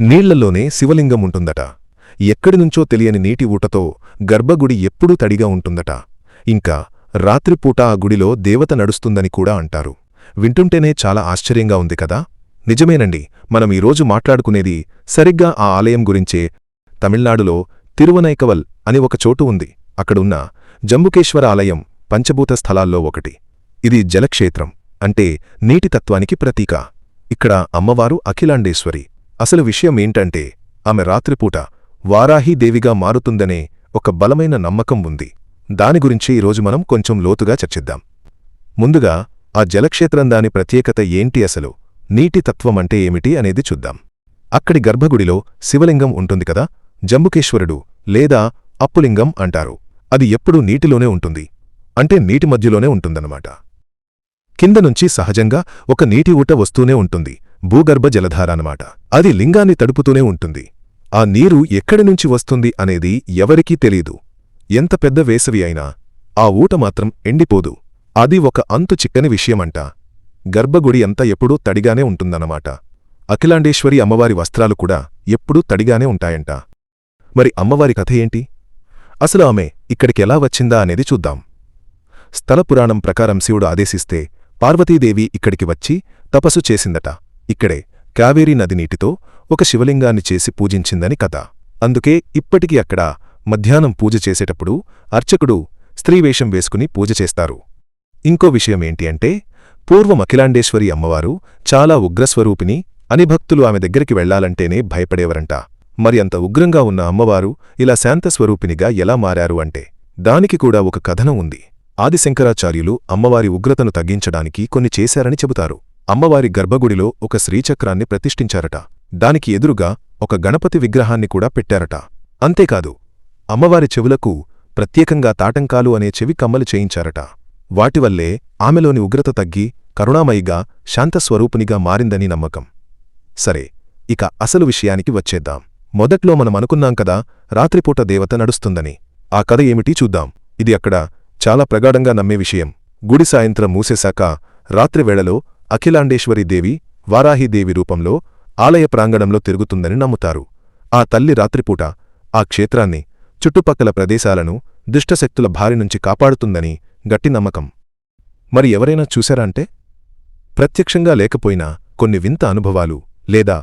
నీళ్ళలోనే శివలింగం ఉంటుందట. ఎక్కడినుంచో తెలియని నీటి ఊటతో గర్భగుడి ఎప్పుడూ తడిగా ఉంటుందట. ఇంకా రాత్రిపూట ఆ గుడిలో దేవత నడుస్తుందని కూడా అంటారు. వింటుంటేనే చాలా ఆశ్చర్యంగా ఉంది కదా? నిజమేనండి మనం ఈరోజు మాట్లాడుకునేది సరిగ్గా ఆ ఆలయం గురించే. తమిళనాడులో తిరువనైకవల్ అని ఒక చోటు ఉంది. అక్కడున్న జంబుకేశ్వర ఆలయం పంచభూత స్థలాల్లో ఒకటి. ఇది జలక్షేత్రం అంటే నీటితత్వానికి ప్రతీక. ఇక్కడ అమ్మవారు అఖిలాండేశ్వరి. అసలు విషయం ఏంటంటే ఆమె రాత్రిపూట వారాహీదేవిగా మారుతుందనే ఒక బలమైన నమ్మకం ఉంది. దాని గురించి ఈరోజు మనం కొంచెం లోతుగా చర్చిద్దాం. ముందుగా ఆ జలక్షేత్రం దాని ప్రత్యేకత ఏంటి అసలు? నీటి తత్వమంటే ఏమిటి అనేది చూద్దాం. అక్కడి గర్భగుడిలో శివలింగం ఉంటుంది కదా? జంబుకేశ్వరుడు లేదా అప్పులింగం అంటారు. అది ఎప్పుడూ నీటిలోనే ఉంటుంది. అంటే నీటి మధ్యలోనే ఉంటుందన్నమాట. కింద నుంచి సహజంగా ఒక నీటి ఊట వస్తూనే ఉంటుంది. భూగర్భ జలధార అది లింగాన్ని తడుపుతూనే ఉంటుంది. ఆ నీరు ఎక్కడి నుంచి వస్తుంది అనేది ఎవరికీ తెలీదు. ఎంత పెద్ద వేసవి అయినా ఆ ఊట మాత్రం ఎండిపోదు. అది ఒక అంతు చిక్కని విషయమంట. గర్భగుడి అంతా ఎప్పుడూ తడిగానే ఉంటుందన్నమాట. అఖిలాండేశ్వరి అమ్మవారి వస్త్రాలు కూడా ఎప్పుడూ తడిగానే ఉంటాయంట. మరి అమ్మవారి కథ ఏంటి? అసలు ఆమె ఇక్కడికెలా వచ్చిందా అనేది చూద్దాం. స్థల పురాణం ప్రకారం శివుడు ఆదేశిస్తే పార్వతీదేవి ఇక్కడికి వచ్చి తపస్సు చేసిందట. ఇక్కడే కావేరీ నది నీటితో ఒక శివలింగాన్ని చేసి పూజించిందని కథ. అందుకే ఇప్పటికీ అక్కడ మధ్యాహ్నం పూజ చేసేటప్పుడు అర్చకుడు స్త్రీవేషం వేసుకుని పూజ చేస్తారు. ఇంకో విషయమేంటి అంటే పూర్వం అఖిలాండేశ్వరి అమ్మవారు చాలా ఉగ్రస్వరూపిణి అని భక్తులు ఆమె దగ్గరికి వెళ్ళాలంటేనే భయపడేవరంట. మరి అంత ఉగ్రంగా ఉన్న అమ్మవారు ఇలా శాంతస్వరూపినిగా ఎలా మారారు అంటే దానికి కూడా ఒక కథనం ఉంది. ఆదిశంకరాచార్యులు అమ్మవారి ఉగ్రతను తగ్గించడానికి కొన్ని చేశారని చెబుతారు. అమ్మవారి గర్భగుడిలో ఒక శ్రీచక్రాన్ని ప్రతిష్ఠించారట. దానికి ఎదురుగా ఒక గణపతి విగ్రహాన్ని కూడా పెట్టారట. అంతేకాదు అమ్మవారి చెవులకు ప్రత్యేకంగా తాటంకాలు అనే చెవి కమ్మలు చేయించారట. వాటివల్లే ఆమెలోని ఉగ్రత తగ్గి కరుణామయిగా శాంతస్వరూపునిగా మారిందని నమ్మకం. సరే ఇక అసలు విషయానికి వచ్చేద్దాం. మొదట్లో మనం అనుకున్నాం కదా రాత్రిపూట దేవత నడుస్తుందని. ఆ కథ ఏమిటి చూద్దాం. ఇది అక్కడ చాలా ప్రగాఢంగా నమ్మే విషయం. గుడి సాయంత్రం మూసేశాక రాత్రివేళలో అఖిలాండేశ్వరీదేవి వారాహీదేవి రూపంలో ఆలయ ప్రాంగణంలో తిరుగుతుందని నమ్ముతారు. ఆ తల్లి రాత్రిపూట ఆ క్షేత్రాన్ని చుట్టుపక్కల ప్రదేశాలను దుష్టశక్తుల భారి నుంచి కాపాడుతుందని గట్టి నమ్మకం. మరి ఎవరైనా చూశారా అంటే? ప్రత్యక్షంగా లేకపోయినా కొన్ని వింత అనుభవాలు లేదా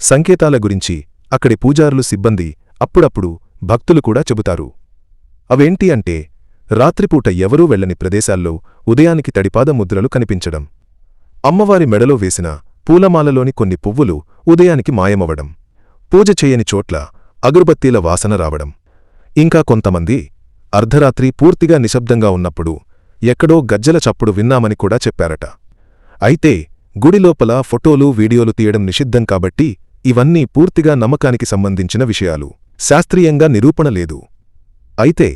సంకేతాల గురించి అక్కడి పూజారులు సిబ్బంది అప్పుడప్పుడు భక్తులు కూడా చెబుతారు. అవేంటి అంటే రాత్రిపూట ఎవరూ వెళ్ళని ప్రదేశాల్లో ఉదయానికి తడిపాద ముద్రలు కనిపించడం. అమ్మవారి మెడలో వేసిన పూలమాలలోని కొన్ని పువ్వులు ఉదయానికి మాయమవడం పూజ చేయని చోట్ల అగరుబత్తీల వాసన రావడం. ఇంకా కొంతమంది అర్ధరాత్రి పూర్తిగా నిశ్శబ్దంగా ఉన్నప్పుడు ఎక్కడో గజ్జల చప్పుడు విన్నామని కూడా చెప్పారట. అయితే గుడిలోపల ఫోటోలు వీడియోలు తీయడం నిషిద్ధం కాబట్టి ఇవన్నీ పూర్తిగా నమ్మకానికి సంబంధించిన విషయాలు. శాస్త్రీయంగా నిరూపణ లేదు. అయితే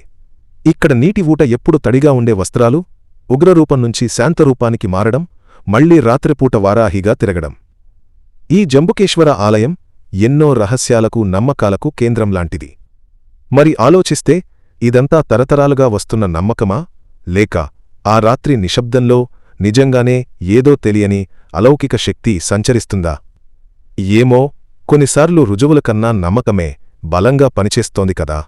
ఇక్కడ నీటి ఊట ఎప్పుడు తడిగా ఉండే వస్త్రాలు ఉగ్రరూపం నుంచి శాంతరూపానికి మారడం మళ్ళీ రాత్రిపూట వారాహిగా తిరగడం. ఈ జంబుకేశ్వర ఆలయం ఎన్నో రహస్యాలకు నమ్మకాలకు కేంద్రంలాంటిది మరి ఆలోచిస్తే ఇదంతా తరతరాలుగా వస్తున్న నమ్మకమా? లేక ఆ రాత్రి నిశ్శబ్దంలో నిజంగానే ఏదో తెలియని అలౌకిక శక్తి సంచరిస్తుందా? ఏమో కొన్నిసార్లు రుజువుల కన్నా నమ్మకమే బలంగా పనిచేస్తోంది కదా.